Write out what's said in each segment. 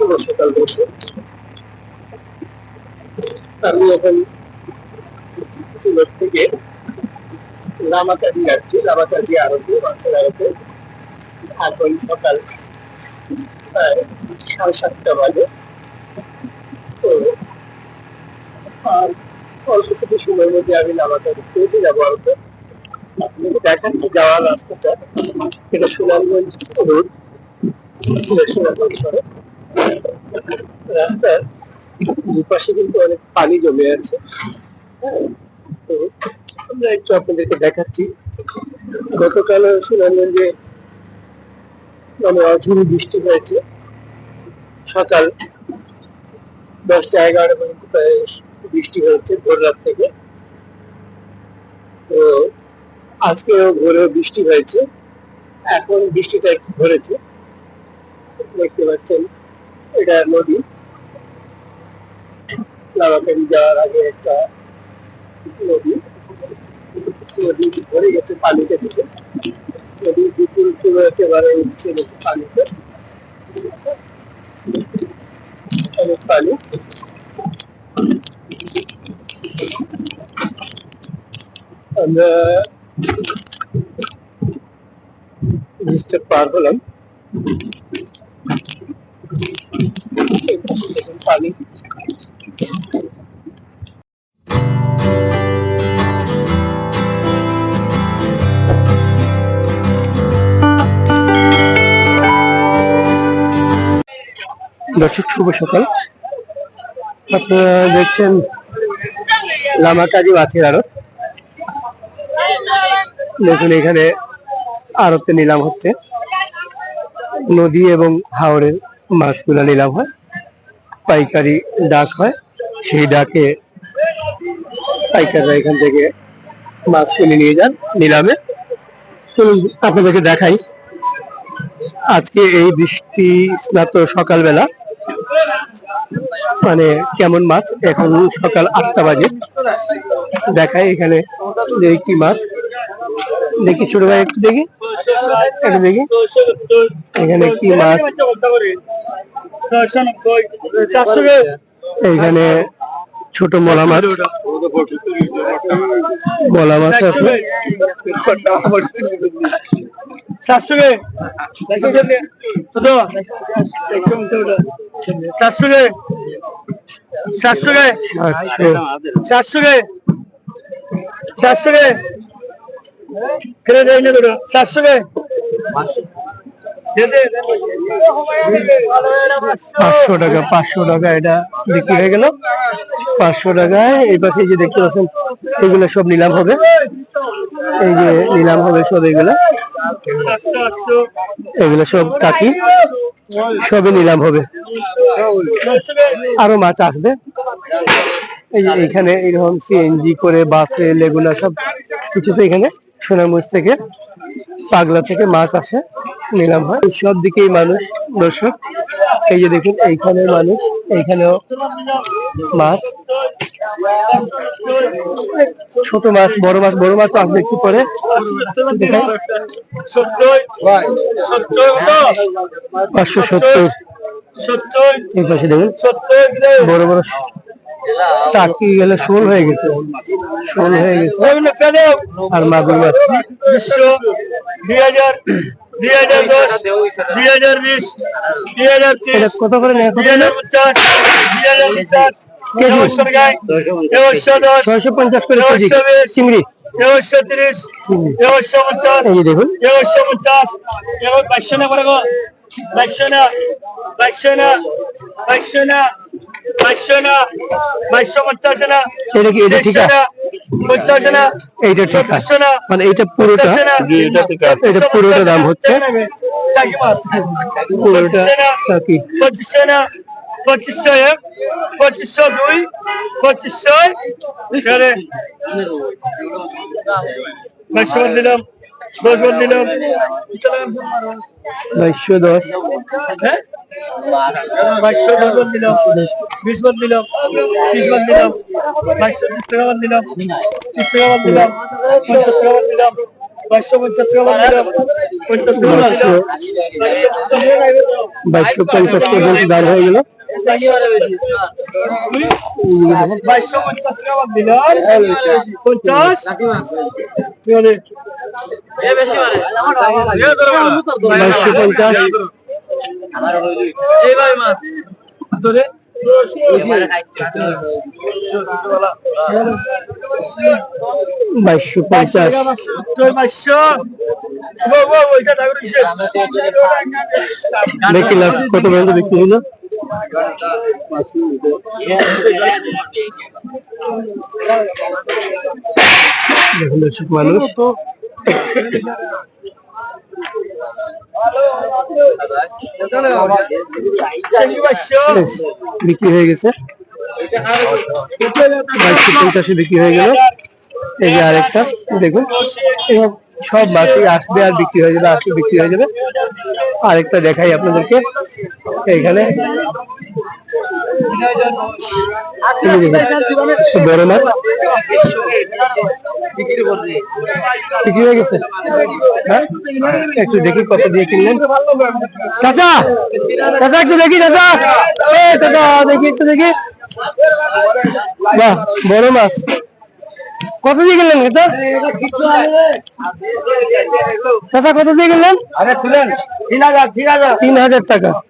সকাল আমি এখন থেকে লামাকাজি যাচ্ছি লামাকাজি আরতে মাছের আরতে এখন সকাল সাড়ে সাতটা বাজে তো আর অল্প কিছু সময়ের মধ্যে আমি লামাকাজি পৌঁছে যাব আরতে দেখাচ্ছি যাওয়ার রাস্তাটা এটা সুনামগঞ্জ রোড সুনামগঞ্জ সড়ক রাস্তার দুপাশে কিন্তু অনেক পানি জমে আছে। হ্যাঁ, তো আমরা একটু আপনাদেরকে দেখাচ্ছি। গতকাল সুনামগঞ্জে মানে অঝুরি বৃষ্টি হয়েছে। সকাল দশটা এগারোটা পর্যন্ত প্রায় বৃষ্টি হয়েছে ভোর রাত থেকে। তো আজকেও ভোরে বৃষ্টি হয়েছে। এখন বৃষ্টিটা একটু ধরেছে। দেখতে পাচ্ছেন এটা নদী। লাগাতারি যাওয়ার আগে একটা নদী। নদী ভরে গেছে পানিতে থেকে নদীর বিপুল চুলো একেবারে উঠছে গেছে পানিতে। অনেক পানি। আমরা ব্রিজটা পার হলাম এই পাশে দর্শক, শুভ সকাল। আপনারা দেখছেন লামা লামাকাজি মাছের আড়ত। দেখুন, এখানে আড়তে নিলাম হচ্ছে। নদী এবং হাওড়ের মাছগুলা নিলাম হয়। পাইকারি ডাক হয়, সেই ডাকে পাইকাররা এখান থেকে মাছ কিনে নিয়ে যান নিলামে। চলুন, আপনাদেরকে দেখাই। আজকে এই বৃষ্টি স্নাত সকালবেলা মানে কেমন মাছ? এখন সকাল আটটা বাজে। দেখাই এখানে যে মাছ। দেখি, ছোট ভাই একটু দেখি। একটু দেখি। এখানে কি মাছ? এইখানে ছোট মলা মাছ। মলা মাছ আছে। সাতশো কে সাতশো কে, সাতশো দুটো পাঁচশো টাকা পাঁচশো টাকা এটা বিক্রি হয়ে গেল। পাঁচশো টাকায় এই পাশে যে দেখতে পাচ্ছেন, এগুলো সব নিলাম হবে। এই যে নিলাম হবে সব এগুলো। এগুলো সব কাকি, সবই নিলাম হবে। আরও মাছ আসবে। এই যে এখানে এরকম সিএনজি করে, বাসে এগুলা সব কিছু তো এখানে। সোনামুজ থেকে পাগলা থেকে মাছ আসে, নিলাম হয়। সব দিকেই মানুষ, দর্শক। এই যে দেখুন এইখানে মানুষ, এইখানেও মাছ। ছোট মাছ, বড় মাছ বড় মাছ আসবে একটু পরে। পাঁচশো সত্তর। এই পাশে দেখুন, বড় বড় টাকি গেলে শোল হয়ে গেছে। শোল হয়ে গেছে। আর মাগুর মাছ দুই হাজার দুই হাজার দশ দুই হাজার বিশ দুই হাজার ত্রিশ কত করে নেয়? দুই হাজার পঞ্চাশ দুই হাজার পঞ্চাশ ছয়শো পঞ্চাশ করে চিংড়ি। দেড়শো তিরিশ দেড়শো পঞ্চাশ দেখুন। দেড়শো পঞ্চাশ এবার বাইশশো না করে গো। না বাইশশো না বাইশশো না। বাইশশো না বাইশশো পঞ্চাশ না এটা কি এটা ঠিক না পঞ্চাশ না এইটা ঠিক না মানে এটা পুরোটা এটা পুরোটা দাম হচ্ছে? পুরোটা টাকি পঁচিশশো না পঁচিশশো এক পঁচিশশো দুই পঁচিশশো চারে বাইশশো দিলাম দশ বার দিলাম। বাইশশো দশ। হ্যাঁ? বাইশশো দশ দিলাম। বিশ বার দিলাম ত্রিশ বার দিলাম বাইশশো ত্রিশ টাকা বার দিলাম ত্রিশ টাকা বার দিলাম পঞ্চাশ টাকা বার দিলাম বাইশশো পঞ্চাশ টাকা বাদ দিলাম পঞ্চাশ টাকা বাদ দিলাম। বাইশশো পঞ্চাশ পর্যন্ত দাম হয়ে গেল বাইশশো পঞ্চাশ টাকা বাদ দিলাম পঞ্চাশ। বাইশশো পঞ্চাশ। এই ভাই মাছ। তোরে? বাইশশো পঞ্চাশ। বাইশশো। ওইটা ঠাকুর দেখি লাস্ট কত পর্যন্ত বিক্রি হলো? মানুষ। বিক্রি হয়ে গেছে। বাইশশো পঞ্চাশে বিক্রি হয়ে গেল। এই যে আরেকটা, দেখুন। সব মাছই আসবে আর বিক্রি হয়ে যাবে, আসবে, বিক্রি হয়ে যাবে। আরেকটা দেখাই আপনাদেরকে। এইখানে বড় মাছ? বিক্রি হয়ে গেছে। হ্যাঁ? একটু দেখি কত দিয়ে কিনলেন। চাচা! চাচা একটু দেখি চাচা! চাচা দেখি একটু দেখি। বাহ বড় মাছ। কত দিয়ে কিনলেন চাচা? কত দিয়ে হাজার তিন হাজার। তিন হাজার টাকা।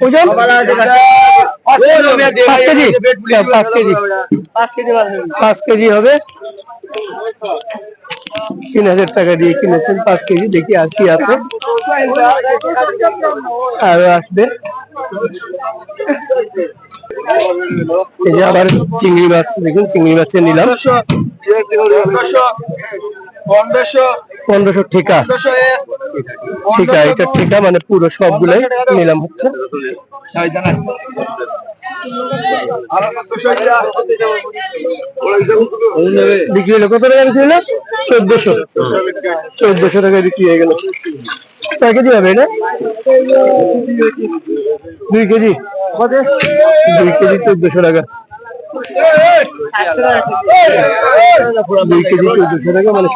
ওজন? পাঁচ কেজি। পাঁচ কেজি। পাঁচ কেজি। হবে। তিন হাজার টাকা দিয়ে কিনেছেন। পাঁচ কেজি। দেখি আর কি আছে। আরও আসবে। এই যে আবার চিংড়ি মাছ। দেখুন চিংড়ি মাছের নিলাম। পনেরোশো পনেরোশো। ঠিকা। ঠিকা এটা ঠিকা মানে পুরো সবগুলাই নিলাম হচ্ছে। বিক্রি হলো কত টাকা বিক্রি হলো? চোদ্দশো। চোদ্দশো টাকা বিক্রি হয়ে গেল। কয় কেজি হবে এটা? দুই কেজি। দুই কেজি চোদ্দশো টাকা।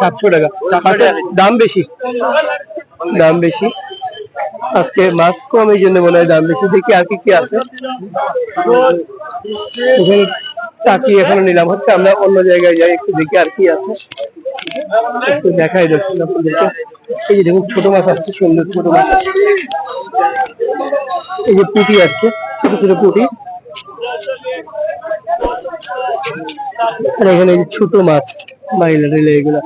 সাতশো টাকা দাম বেশি দাম বেশি আজকে মাছ কম এই জন্য মনে হয় দাম বেশি দেখি আর কি কি আছে টাকি এখানে নিলাম হচ্ছে আমরা অন্য জায়গায় যাই একটু দেখি আর কি আছে একটু দেখাই যাচ্ছে আপনাদেরকে এই যে দেখুন ছোট মাছ আসছে সুন্দর ছোট মাছ এই যে পুঁটি আসছে, ছোট ছোট পুঁটি। আর এখানে ছোট মাছ এগুলা।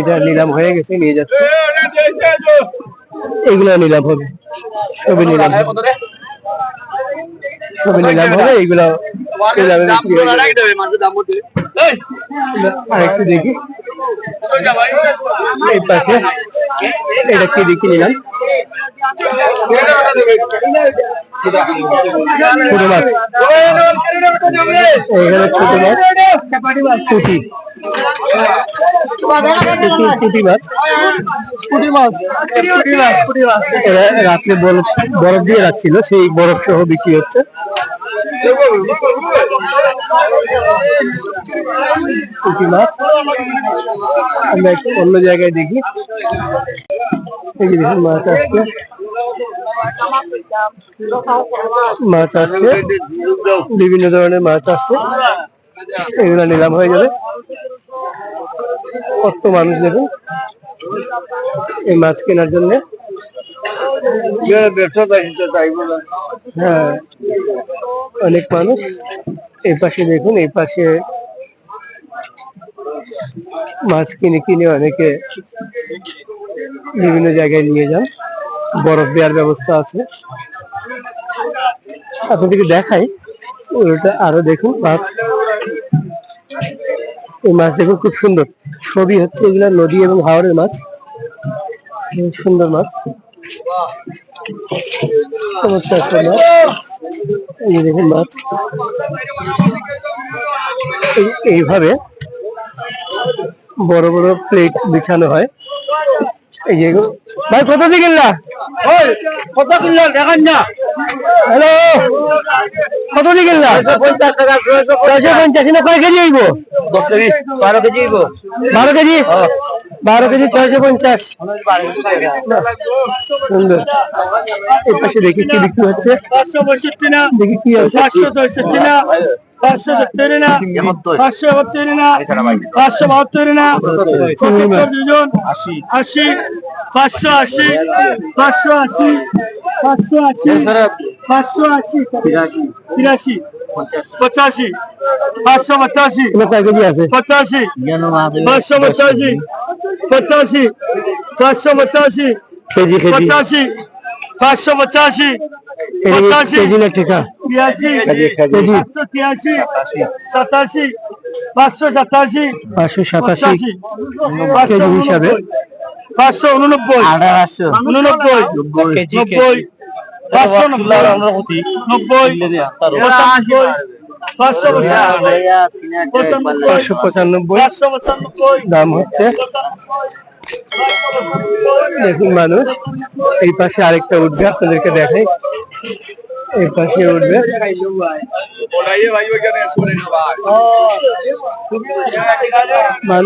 এটা নিলাম হয়ে গেছে নিয়ে যাচ্ছে। এগুলা নিলাম হবে। সবই নিলাম হবে। সবই নিলাম হবে এইগুলা নিলামে বিক্রি হয়ে যাবে। আর একটু দেখি। এই পাশে। এটা কি দেখি নিলাম ছোট মাছ। এখানে ছোট মাছ। পুঁটি পুঁটি- পুঁটি মাছ। পুঁটি মাছ। পুঁটি মাছ পুঁটি মাছ রাত্রে বরফ বরফ দিয়ে রাখছিল সেই বরফ সহ বিক্রি হচ্ছে। মাছ আমরা একটু অন্য জায়গায় দেখি। দেখুন মাছ আসছে মাছ আসছে বিভিন্ন ধরনের মাছ আসছে এগুলো নিলাম হয়ে যাবে কত মানুষ দেখুন। এই মাছ কেনার জন্য? হ্যাঁ। অনেক মানুষ। এই পাশে দেখুন, এই পাশে মাছ কিনে কিনে অনেকে বিভিন্ন জায়গায় নিয়ে যান। বরফ দেওয়ার ব্যবস্থা আছে। আপনাদেরকে দেখাই, ওটা আরও দেখুন মাছ। এই মাছ দেখুন খুব সুন্দর। ছবি হচ্ছে এগুলা নদী এবং হাওড়ের মাছ। সুন্দর মাছ। চমৎকার মাছ। এই এইভাবে বড় বড় প্লেট বিছানো হয়। এই ভাই কত দিয়ে কিনলা কত কিনলো দেখান না। হ্যালো কত দিয়ে কিনলা ছয়শো পঞ্চাশ না কয় কেজি আইব দশ কেজি বারো কেজি বারো কেজি? বারো কেজি ছয়শো পঞ্চাশ। সুন্দর। এই পাশে দেখি কি বিক্রি হচ্ছে। দেখি কি পাঁচশো চৌষট্টি না। পাঁচশো সত্তর না। পাঁচশো একাত্তর না। পাঁচশো বাহাত্তর না। দুজন। আশি। পাঁচশো আশি। পাঁচশো আশি। পাঁচশো আশি। পাঁচশো আশি। তিরাশি। পঁচাশি। পাঁচশো পঁচাশি। পঁচাশি। পাঁচশো পঁচাশি। পঁচাশি চারশো পঁচাশি কেজি কেজি। পঁচাশি পাঁচশো পঁচাশি এটা কি পঁচাশি কেজি না টাকা? তিরাশি কেজি। পাঁচশো তিরাশি সাতাশি। পাঁচশো সাতাশি পাঁচশো সাতাশি। কেজি হিসাবে? পাঁচশো উননব্বই আঠারোশো। উননব্বই নব্বই। পাঁচশো নব্বই নব্বই পাঁচশো পঁচানব্বই। দাম হচ্ছে। দেখুন মানুষ এই পাশে আরেকটা উঠবে আপনাদেরকে দেখে এই পাশে উঠবে। মানুষ